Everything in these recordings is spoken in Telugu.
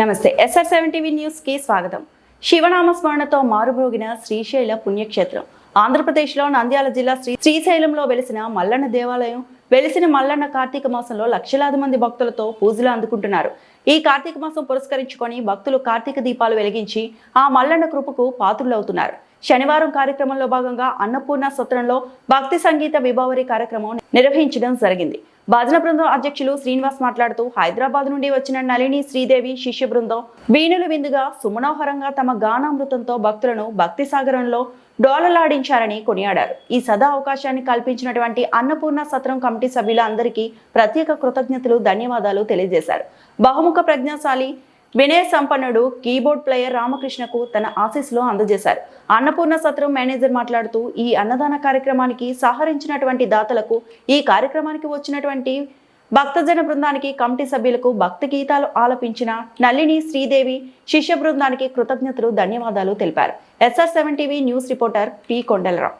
నమస్తే ఎస్ఆర్ సెవెన్ టీవీ న్యూస్కి స్వాగతం. శివనామ స్మరణతో శ్రీశైల పుణ్యక్షేత్రం. ఆంధ్రప్రదేశ్లో నంద్యాల జిల్లా శ్రీ శ్రీశైలంలో వెలిసిన మల్లన్న దేవాలయం వెలిసిన మల్లన్న కార్తీక మాసంలో లక్షలాది మంది భక్తులతో పూజలు అందుకుంటున్నారు. ఈ కార్తీక మాసం పురస్కరించుకొని భక్తులు కార్తీక దీపాలు వెలిగించి ఆ మల్లన్న కృపకు పాత్రులవుతున్నారు. శనివారం కార్యక్రమంలో భాగంగా అన్నపూర్ణ సత్రంలో భక్తి సంగీత విభావరి కార్యక్రమం నిర్వహించడం జరిగింది. భజన బృందం అధ్యక్షులు శ్రీనివాస్ మాట్లాడుతూ హైదరాబాద్ నుండి వచ్చిన నళిని శ్రీదేవి శిష్య బృందం వీణుల విందుగా సుమనోహరంగా తమ గానామృతంతో భక్తులను భక్తి సాగరంలో డోలలాడించారని కొనియాడారు. ఈ సదా అవకాశాన్ని కల్పించినటువంటి అన్నపూర్ణ సత్రం కమిటీ సభ్యులందరికీ ప్రత్యేక కృతజ్ఞతలు ధన్యవాదాలు తెలియజేశారు. బహుముఖ ప్రజ్ఞాశాలి వినయ సంపన్నుడు కీబోర్డ్ ప్లేయర్ రామకృష్ణకు తన ఆశీస్సులో అందజేశారు. అన్నపూర్ణ సత్రం మేనేజర్ మాట్లాడుతూ ఈ అన్నదాన కార్యక్రమానికి సహకరించినటువంటి దాతలకు ఈ కార్యక్రమానికి వచ్చినటువంటి భక్తజన బృందానికి కమిటీ సభ్యులకు భక్తి గీతాలు ఆలపించిన నల్లిని శ్రీదేవి శిష్య బృందానికి కృతజ్ఞతలు ధన్యవాదాలు తెలిపారు. SR seven TV news reporter P. Kondalarao.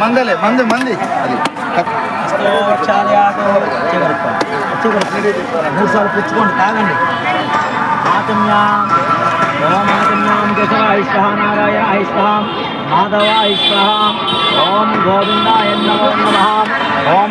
మందలే మంది మంది. అది. మూడు సార్లు పుచ్చుకోండి తాగండి. ఆత్మ్యాం ఓం ఆత్మ్యాం కేశవ ఐష్ఠ నారాయణ ఐష్ఠ మాధవ ఐష్ఠ ఓం గోవిందాయ నమో నమః. ఓం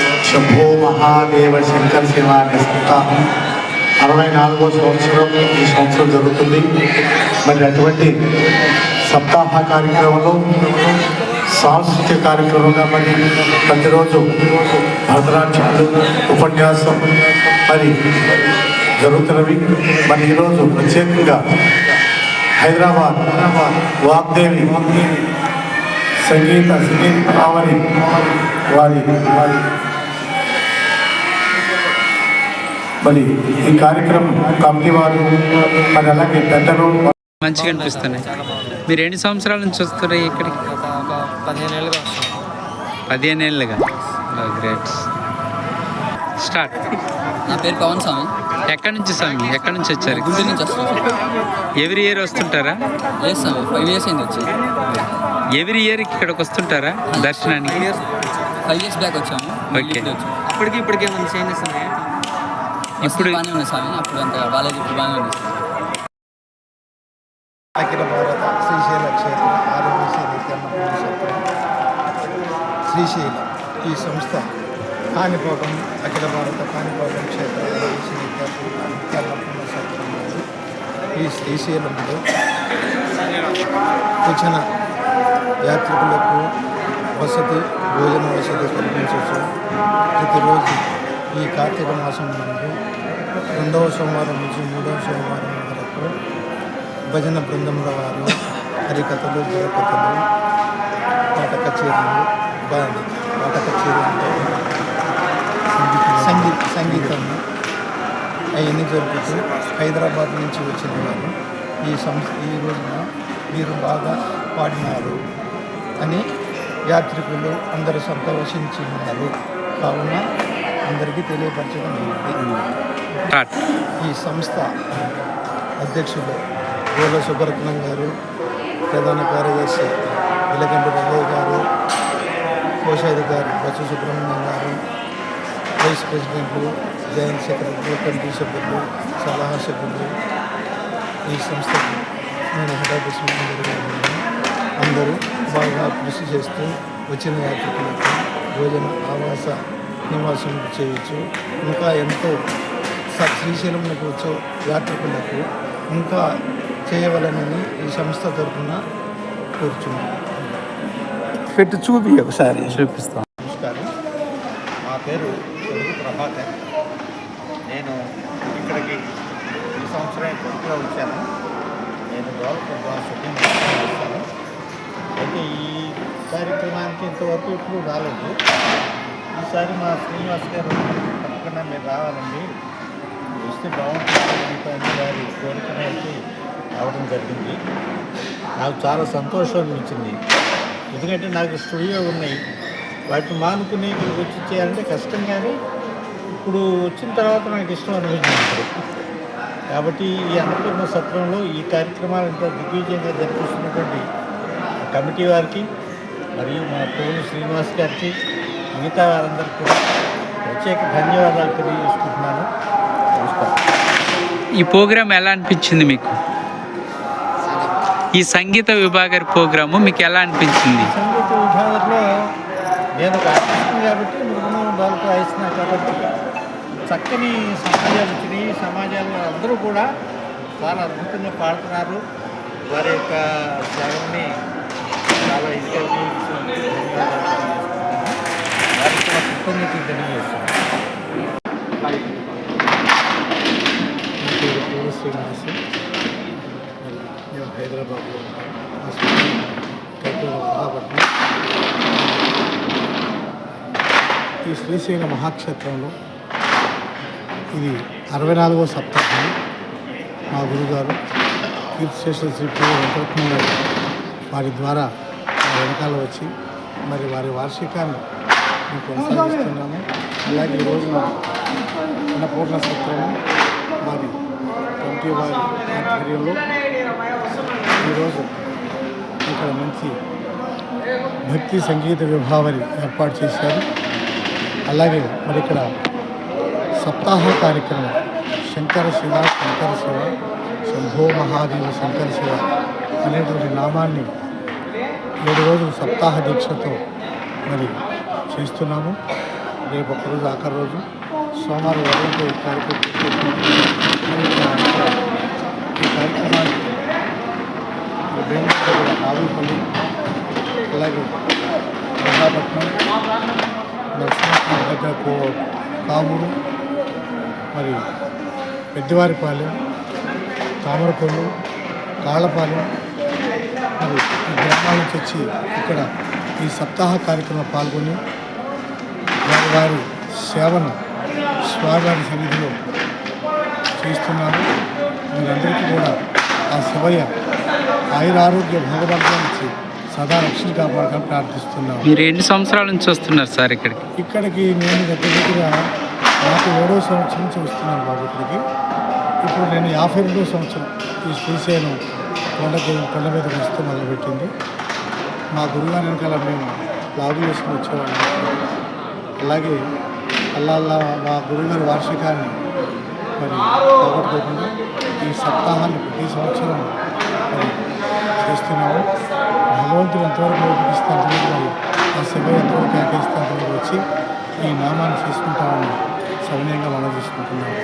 శంభో మహాదేవ శంకర శివ అనే సప్తాహం. అరవై నాలుగో సంవత్సరం ఈ సంవత్సరం జరుగుతుంది. మరి అటువంటి సప్తాహ కార్యక్రమంలో సాంస్కృతిక కార్యక్రమంగా మరి ప్రతిరోజు భరతనాట్యాలు ఉపన్యాసం మరి జరుగుతున్నవి. మరి ఈరోజు ప్రత్యేకంగా హైదరాబాద్ వాగ్దేవి సంగీత సంగీత వారి వారి మరి ఈ కార్యక్రమం కమిటీ వారు మరి అలాగే పెద్దలు మంచిగా అనిపిస్తున్నాయి. మీరు ఎన్ని సంవత్సరాల నుంచి వస్తారు ఇక్కడికి? పదిహేను ఏళ్ళుగా. పదిహేను ఏళ్ళుగా గ్రేట్ స్టార్ట్ నా పేరు పవన్ స్వామి. ఎక్కడి నుంచి స్వామి? ఎక్కడి నుంచి వచ్చారు? గుంటూరు నుంచి వస్తాను ఎవ్రీ ఇయర్ వస్తుంటారా? లేదు స్వామి ఫైవ్ ఇయర్స్ అయింది వచ్చి. ఎవ్రీ ఇయర్ ఇక్కడికి వస్తుంటారా దర్శనానికి? ఫైవ్ ఇయర్స్ బ్యాక్ వచ్చాము. వచ్చాము అప్పటికి ఇప్పటికి ఏమైనా చేంజెస్ ఉన్నాయా? ఇప్పుడు బాగానే ఉన్నాయి స్వామి అప్పుడు అంత బాగాలేదు ఇప్పుడు బాగానే ఉంది. అఖిల భారత శ్రీశైల క్షేత్ర శ్రీశైలం ఈ సంస్థ కాణిపాకం అఖిల భారత కాణిపాకం క్షేత్ర ఈ శ్రీశైలంలో వచ్చిన యాత్రికులకు వసతి భోజన వసతి కల్పించవచ్చు. ప్రతిరోజు ఈ కార్తీక మాసం నుండి రెండవ సోమవారం నుంచి మూడవ సోమవారం వరకు భజన బృందముల వారు హరికథలు బుర్రకథలు పాట కచేరీలు పాట కచేరీ అంటే సంగీత సంగీతం అవన్నీ జరుపుతూ హైదరాబాద్ నుంచి వచ్చిన వారు ఈ సంస్థ ఈ రోజున మీరు బాగా పాడినారు అని యాత్రికులు అందరూ సంతోషించినారు కావున అందరికీ తెలియపరచడం ఈ సంస్థ అధ్యక్షులు గోల సుభరత్నం గారు ప్రధాన కార్యదర్శి విలకంటి రంగయ్య గారు కోశాధికారి బచ్చు సుబ్రహ్మణ్యం గారు వైస్ ప్రెసిడెంట్లు జాయింట్ సెక్రటరీ కమిటీ సభ్యులు సలహా సభ్యులు ఈ సంస్థకు నేను ఉన్నాను. అందరూ బాగా కృషి చేస్తూ వచ్చిన యాత్రికులకు భోజన ఆవాస నివాసం చేయొచ్చు. ఇంకా ఎంతో శ్రీశైలంలోకి వచ్చే యాత్రికులకు ఇంకా చేయవలనని ఈ సంస్థ తరఫున కోరుచున్నాను పెట్టి చూపి ఒకసారి. చూపిస్తాం. నమస్కారం. నా పేరు తెలుగు ప్రభాకర్. నేను ఇక్కడికి ఈ సంవత్సరం కొత్తగా వచ్చాను. నేను గోల్కొండ షూటింగ్ చేస్తాను. అయితే ఈ కార్యక్రమానికి ఇంతవరకు ఇప్పుడు రాలేదు. ఈసారి మా శ్రీనివాస్ గారు తప్పకుండా మీరు రావాలండి. వస్తే బాగుంటుంది. అని వారి కోరికనైతే రావడం జరిగింది. నాకు చాలా సంతోషం అనిపించింది. ఎందుకంటే నాకు స్టూడియో ఉన్నాయి. వాటిని మానుకుని ఇక్కడికి వచ్చి చేయాలంటే కష్టం కానీ ఇప్పుడు వచ్చిన తర్వాత నాకు ఇష్టం అనిపించింది కాబట్టి ఈ అన్నపూర్ణ సత్రంలో ఈ కార్యక్రమాలు ఇంత దిగ్విజయంగా జరిపిస్తున్నటువంటి కమిటీ వారికి మరియు మా కోలు శ్రీనివాస్ గారికి మిగతా వారందరికీ కూడా ప్రత్యేక ధన్యవాదాలు తెలియజేసుకుంటున్నాను. నమస్కారం. ఈ ప్రోగ్రామ్ ఎలా అనిపించింది మీకు? ఈ సంగీత విభాగ ప్రోగ్రాము మీకు ఎలా అనిపించింది? సంగీత విభాగంలో నేను ఒక ఆర్టిస్ట్ కాబట్టి మృగమం బాలకు వాయిస్తున్నా కాబట్టి చక్కని సమాజాలు వచ్చినాయి సమాజాల్లో అందరూ కూడా చాలా అద్భుతంగా పాడుతున్నారు వారి యొక్క సేవల్ని చాలా ఇదిగా ఉపయోగిస్తున్నందుకు ధన్యవాదాలు పేరు శ్రీనివాస్ మేము హైదరాబాద్లో హాస్పిటల్ మహాపట్నం ఈ శ్రీశైల మహాక్షేత్రంలో ఇది అరవై నాలుగవ సప్తాహం. మా గురుగారు కీర్తిశేష శ్రీ పి వెంకటరత్నం గారు వారి ద్వారా వెనకాల వచ్చి మరి వారి వార్షికాన్ని కొనసాగిస్తున్నాము. అలాగే ఈరోజు మన అన్నపూర్ణ సత్రము మాది కమిటీ వారి ఆధ్వర్యంలో ఈరోజు ఇక్కడ మంచి భక్తి సంగీత విభావని ఏర్పాటు చేశారు. అలాగే మరి ఇక్కడ సప్తాహ కార్యక్రమం శంకర శివ శంకర శివ శంభో మహాదేవ శంకర శివ అనేటువంటి నామాన్ని ఏడు రోజులు సప్తాహ దీక్షతో మరి చేస్తున్నాము. రేపు ఒకరోజు ఆఖరి రోజు సోమవారం వరకు ఈ కార్యక్రమం ఈ కార్యక్రమానికి బెంగళూరు అలాగే విశాఖపట్నం నరసింహ దగ్గర కామూరు మరి పెద్దవారిపాలెం తామరకొల్లు కాళ్ళపాలెం మరి ఈ గ్రామాల నుంచి వచ్చి ఇక్కడ ఈ సప్తాహ కార్యక్రమం పాల్గొని వారి సేవను స్వామివారి సన్నిధిలో చేస్తున్నారు. మీరందరికీ కూడా ఆ శివయ్య ఆయుర ఆరోగ్య ఇచ్చి సదా రక్షణ కాపాడాలని ప్రార్థిస్తున్నాము మీరు ఎన్ని సంవత్సరాల నుంచి వస్తున్నారు సార్ ఇక్కడికి? ఇక్కడికి నేను దగ్గర దగ్గర నాకు ఏడో సంవత్సరం నుంచి వస్తున్నాను బాబు ఇక్కడికి. ఇప్పుడు నేను యాభై రెండో సంవత్సరం ఈ శ్రీశైలం కొండకి కొండ మీద వస్తూ మొదలుపెట్టింది. మా గురుగారి వెనకాల మేము లాగు చేసుకుని వచ్చేవాళ్ళం. అలాగే అల్లా మా గురుగారి వార్షికాన్ని మరి పోగొట్టుకోకుండా ఈ సప్తాహాన్ని ప్రతి సంవత్సరం మరి చేస్తున్నాము. భగవంతుడు ఎంతవరకు ఓపికిస్తే మరి ఆ సభ ఎంతవరకు వచ్చి ఈ నామాన్ని చేసుకుంటామని సవినయంగా మనం చేసుకుంటున్నాము.